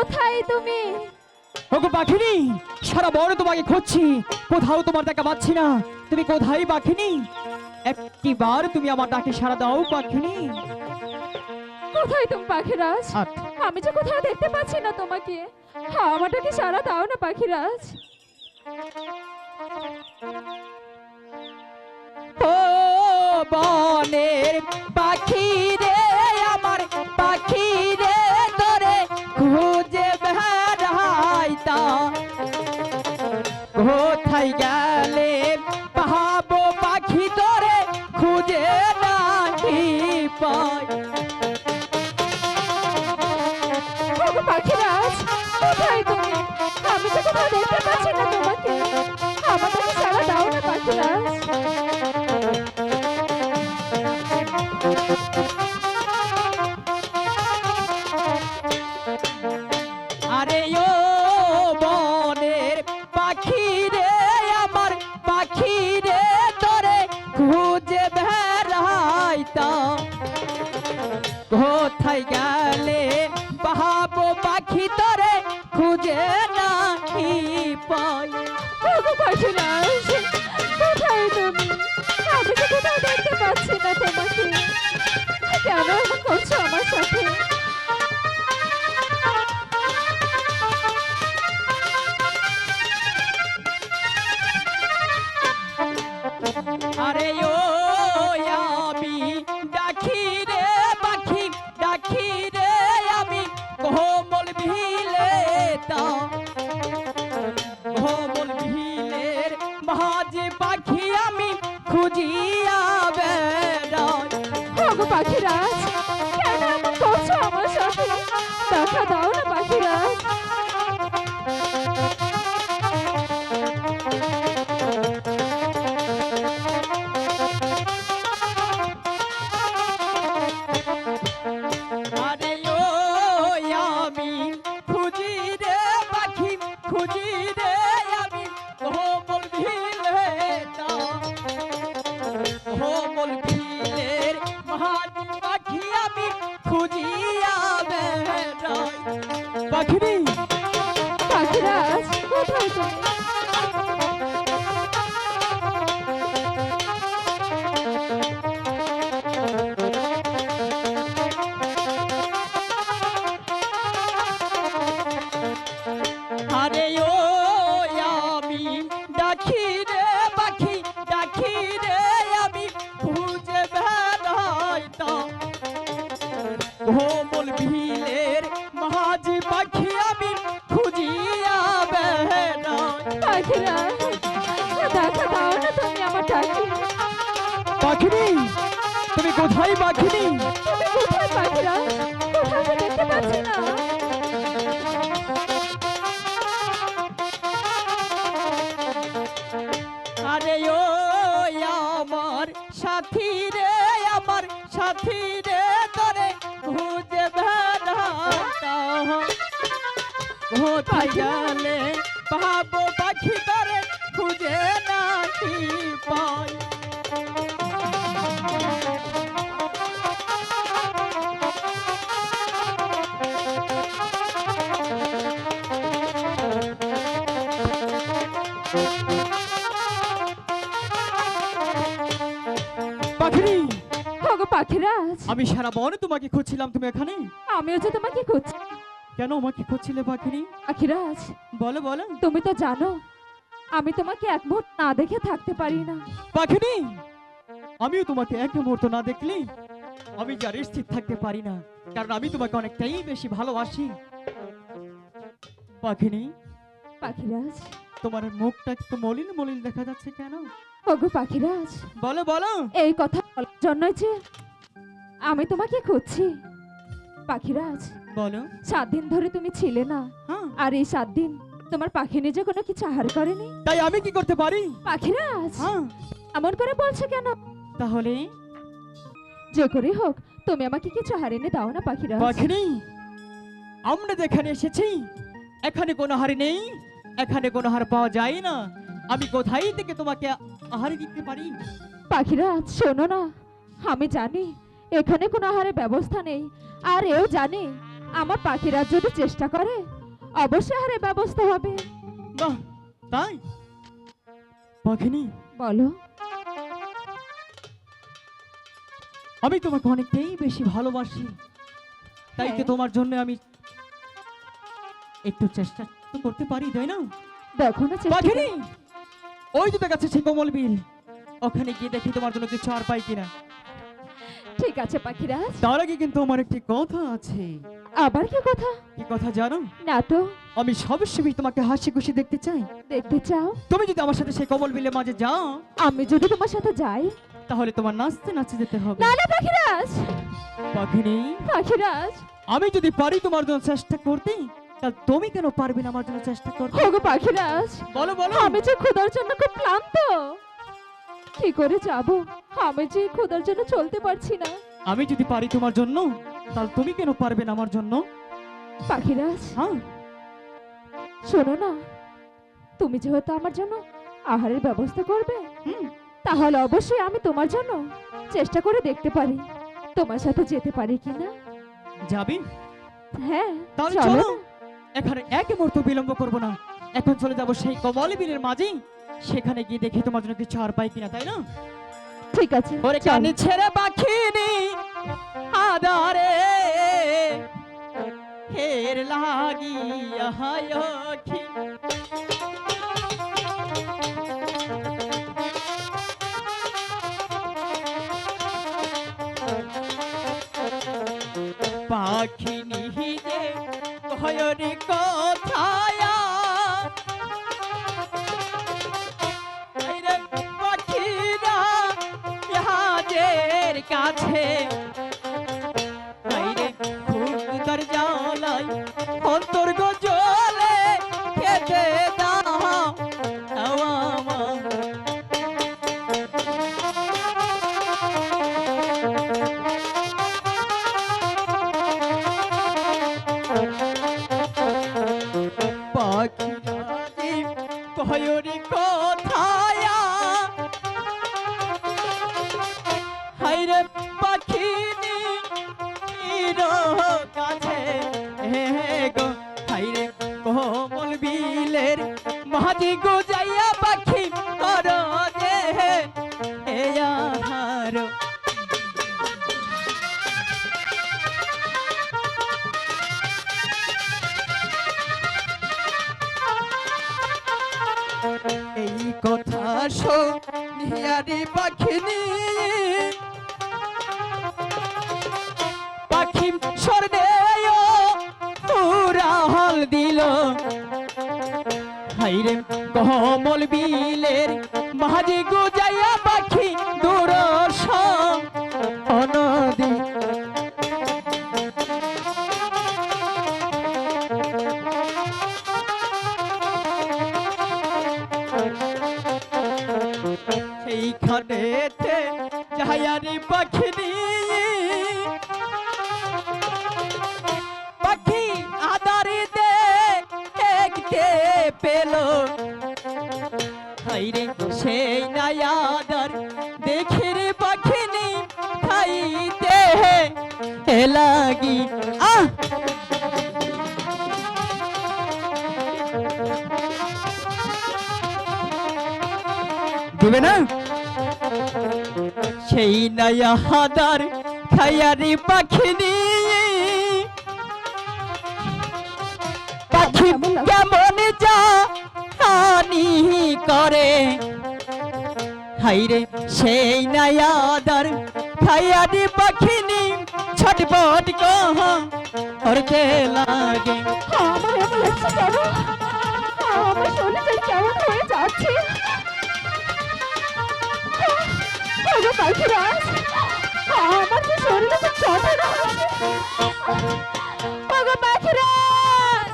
কোথায় তুমি? ওগো পাখিনি সারা বড় তোমাকে খুঁজছি। কোথাও তোমার দেখা পাচ্ছি না। তুমি কোথায় পাখিনি একটিবার তুমি আমার ডাকে সারা দাও পাখিনি কোথায় তুমি পাখিরাজ? আমি যে কোথাও দেখতে পাচ্ছি না তোমাকে। হ্যাঁ আমারটা কি সারা দাও না পাখিরাজ। ও বনের পাখি রে আমার পাখি কোথায় গেলে পাহাবো পাখি তোরে খুঁজে নাহি পাই খুঁজে মাঝে পাখি আমি খুঁজিয়া পাখিনি? তুমি কোথায় পাখিনি? না? আরে ও আমার সাথী রে আমার সাথী রে তোরে খুঁজে কোথায় গেলে পাবো পাখি করে খুঁজে নাকি পাখিরাজ আমি সারা বনে তোমাকে খুঁজছিলাম তুমি এখানে? আমিও যে তোমাকে খুঁজছি। কেন আমাকে খুঁজছিলে পাখিনি? পাখিরাজ বলো বলো। তুমি তো জানো আমি তোমাকে এক মুহূর্ত না দেখে থাকতে পারি না। পাখিনি? আমিও তোমাকে এক মুহূর্ত না দেখলে আমি যার স্থির থাকতে পারি না কারণ আমি তোমাকে অনেকটাই বেশি ভালোবাসি। পাখিনি? পাখিরাজ। তোমার মুখটা একটু মলিন মলিন দেখা যাচ্ছে কেন? ওগো পাখিরাজ। বলো বলো। এই কথা বলার জন্যই যে আমি তোমাকে খুঁজছি। পাখিরাজ বলো। সাত দিন ধরে তুমি ছিলে না। হ্যাঁ। আর এই সাত দিন তোমার পাখি নিজে কোনো কিছু আহার করেনি। তাই আমি কি করতে পারি? পাখিরাজ হ্যাঁ। এমন করে বলছো কেন? তাহলে? যে করে হোক তুমি আমাকে কিছু আহার এনে দাও না পাখিরাজ। পাখিনি আমরা যেখানে এসেছি এখানে কোনো হার নেই এখানে কোনো হার পাওয়া যায় না। আমি কোথায় থেকে তোমাকে আহার দিতে পারি? পাখিরাজ শোনো না। আমি জানি এখানে কোনো আহারের ব্যবস্থা নেই। আর এও জানে আমার পাখিরা যদি চেষ্টা করে অবশ্যই হারে ব্যবস্থা হবে। বাহ তাই? পাখিনি? বলো। আমি তোমাকে অনেকটাই বেশি ভালোবাসি। তাই তো হ্যাঁ। তোমার জন্য আমি একটু চেষ্টা তো করতে পারি তাই না? দেখো না পাখিনি। ওই তো দেখাচ্ছে সেই কোমল বিল। ওখানে গিয়ে দেখি তোমার জন্য কিছু আর পাই কিনা। ঠিক আছে পাখিরাজ। তার আগে কিন্তু আমার একটি কথা আছে। আবার কি কথা? কি কথা জানো? না তো। আমি সবসময় তোমাকে হাসি খুশি দেখতে চাই। দেখতে চাও? তুমি যদি আমার সাথে সেই কমল বিলের মাঝে যাও আমি যদি তোমার সাথে যাই? তাহলে তোমার নাচতে নাচতে যেতে হবে। না না পাখিরাজ! পাখিনি? পাখিরাজ! আমি যদি পারি তোমার জন্য চেষ্টা করতে তাহলে তুমি কেন পারবে না আমার জন্য চেষ্টা করতে? হোগো পাখিরাজ! বলো বলো। আমি যে ক্ষুধার জন্য খুব ক্লান্ত! কি করে যাব? আমি যে ক্ষুধার জন্য চলতে পারছি না। আমি যদি পারি তোমার জন্য তাহলে তুমি কেন পারবে না আমার জন্য? পাখিরাজ। হ্যাঁ। শোনো না তুমি যেহেতু আমার জন্য আহারের ব্যবস্থা করবে হুম। তাহলে অবশ্যই আমি তোমার জন্য চেষ্টা করে দেখতে পারি। তোমার সাথে যেতে পারি কিনা যাবি? হ্যাঁ তাহলে চলো এখানে এক মুহূর্ত বিলম্ব করব না। এখন চলে যাব সেই কমল বিলের মাঝে সেখানে গিয়ে দেখি তোমার জন্য কিছু আর পাই কিনা তাই না? ঠিক আছে ওরে। কানে ছেড়ে পাখিনি আদারে হের লাগিয়া হায়খি পাখিনি যে কয়রি কথায়া আছে মাঝি গো যাইয়া পাখি কর দে হে এই কথা শোনিয়ারি পাখিনি। পাখি স্বর্ণে হাইরে কমল বিলের মাঝে গুজাইয়া পাখি দূর অনদী। সেইখানে যাহারি পাখি নিয়ে লাগি আহ! দেবে না? সেই নয়া হাদার খায়ারি পাখিনি পাখি কেমন যা হানি করে। হাইরে সেই নয়াদার খায়ারি পাখিনি ছটপট কহ করতে লাগে আমার এমন লাগছে কেন আমার শরীর যেন কেমন হয়ে যাচ্ছে ওগো পাখিরাজ আমার যে শরীরে তো যন্ত্রণা হচ্ছে ওগো পাখিরাজ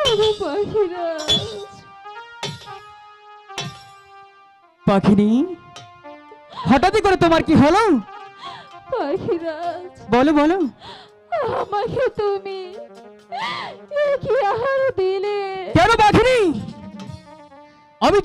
ওগো পাখিরাজ পাখিনি? হঠাৎই করে তোমার কি হলো? পাখিরাজ বলো বলো। আমাকে তুমি কি আহার দিলে? কেন পাখিনি? আমি